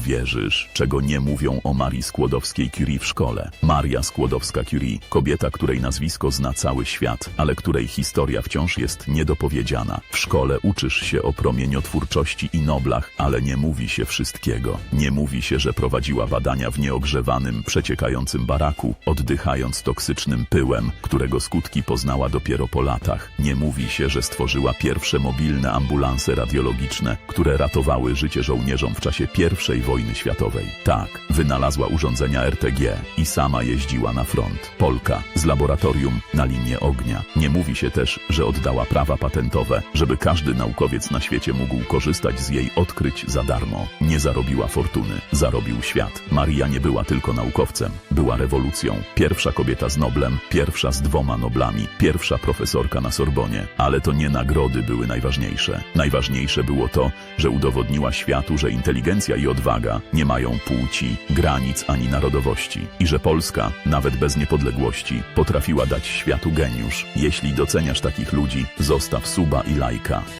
uwierzysz, czego nie mówią o Marii Skłodowskiej-Curie w szkole. Maria Skłodowska-Curie, kobieta, której nazwisko zna cały świat, ale której historia wciąż jest niedopowiedziana. W szkole uczysz się o promieniotwórczości i noblach, ale nie mówi się wszystkiego. Nie mówi się, że prowadziła badania w nieogrzewanym, przeciekającym baraku, oddychając toksycznym pyłem, którego skutki poznała dopiero po latach. Nie mówi się, że stworzyła pierwsze mobilne ambulanse radiologiczne, które ratowały życie żołnierzom w czasie I wojny światowej. Tak, wynalazła urządzenia RTG i sama jeździła na front. Polka z laboratorium na linię ognia. Nie mówi się też, że oddała prawa patentowe, żeby każdy naukowiec na świecie mógł korzystać z jej odkryć za darmo. Nie zarobiła fortuny, zarobił świat. Maria nie była tylko naukowcem, była rewolucją. Pierwsza kobieta z Noblem, pierwsza z dwoma Noblami, pierwsza profesorka na Sorbonie. Ale to nie nagrody były najważniejsze. Najważniejsze było to, że udowodniła światu, że inteligencja i odwaga nie mają płci, granic ani narodowości i że Polska, nawet bez niepodległości, potrafiła dać światu geniusz. Jeśli doceniasz takich ludzi, zostaw suba i lajka.